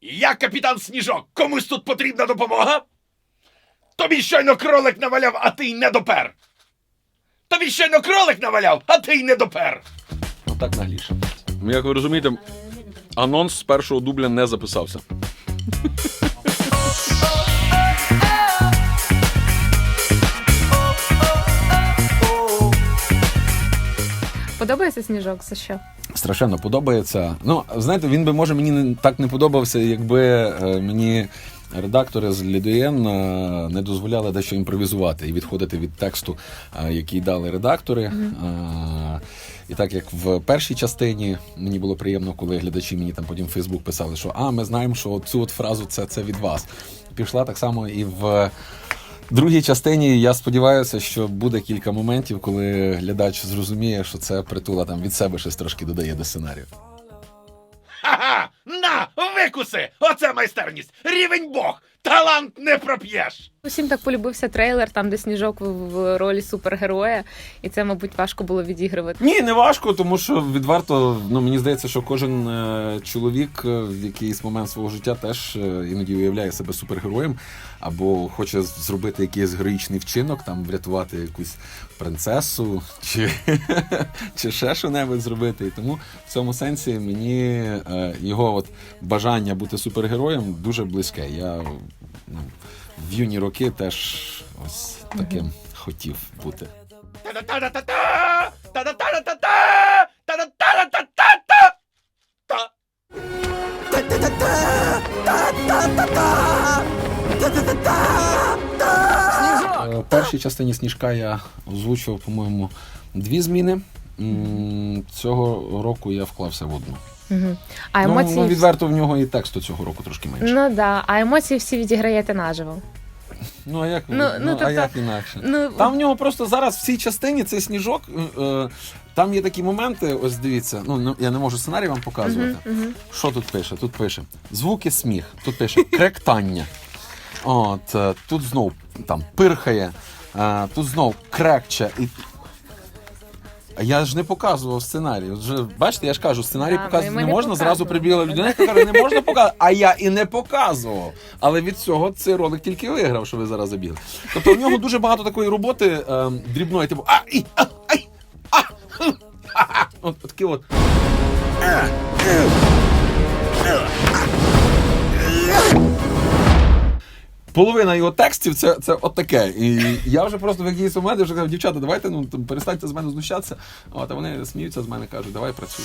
Я капітан Сніжок. Комусь тут потрібна допомога? Тобі щойно кролик наваляв, а ти й не допер. Тобі щойно кролик наваляв, а ти й не допер. Отак нагліше. Ну, Як ви розумієте, анонс з першого дубля не записався. Подобається сніжок за що? Страшенно подобається. Ну, знаєте, він би може мені так не подобався, якби е, мені редактори з Лідуєн е, не дозволяли дещо імпровізувати і відходити від тексту, е, який дали редактори. Е, І так як в першій частині мені було приємно, коли глядачі мені там потім в Фейсбук писали, що а ми знаємо, що цю от фразу це, це від вас. Пішла так само і в другій частині. Я сподіваюся, що буде кілька моментів, коли глядач зрозуміє, що це притула там від себе щось трошки додає до сценарію. Ха-ха! На, викуси! Оце майстерність! Рівень Бог! Талант не проп'єш! Усім так полюбився трейлер, там де сніжок в, ролі супергероя, і це, мабуть, важко було відігрувати. Ні, не важко, тому що відверто, ну мені здається, що кожен е, чоловік е, в якийсь момент свого життя теж е, іноді уявляє себе супергероєм, або хоче зробити якийсь героїчний вчинок, там врятувати якусь принцесу, чи, чи ще що-небудь зробити. І тому в цьому сенсі мені е, його от бажання бути супергероєм дуже близьке. Я ну, в юні роки теж ось таким хотів бути. Та-да-та-да-та-та! Та-да-та-да-та-та! Та-да-та-да-та-та-та! Та. Е, В першій частині сніжка я озвучував, по-моєму, дві зміни. Цього року я вклався в одну. Угу. А Ну, емоції. ну, відверто в нього і тексту цього року трошки менше. Ну да, а емоції всі відіграєте наживо. Ну, а як, Ну, ну, ну, а тобто, як інакше? Ну Там в нього просто зараз в цій частині цей сніжок. е, е, Там є такі моменти, ось дивіться, ну ну, я не можу сценарій вам показувати. Мгм, мгм. Що тут пише? Тут пише звуки сміх, тут пише кректання. От е, тут знов там пирхає, е, тут знов крекче. І... А я ж не показував сценарій. Вже, бачите, я ж кажу, сценарій Да, показувати ми- не не можна. Зразу прибігла людина, яка каже, не можна показувати. А я і не показував. Але від цього цей ролик тільки виграв, що ви зараз забігли. Тобто в нього дуже багато такої роботи е, дрібної, типу а, і, а, ай, а, хм, ха-ха. От, от такі от. Половина його текстів це, це от таке. І я вже просто в якийсь момент вже казав, дівчата, давайте ну там, перестаньте з мене знущатися. От, а вони сміються з мене, кажуть, давай працюй.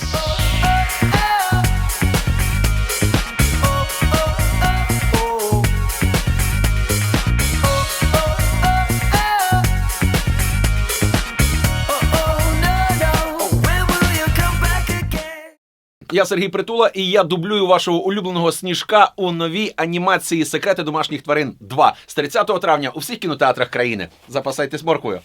Я Сергій Притула, і я дублюю вашого улюбленого сніжка у новій анімації Секрети домашніх тварин 2 з 30 травня у всіх кінотеатрах країни. Запасайтесь морквою.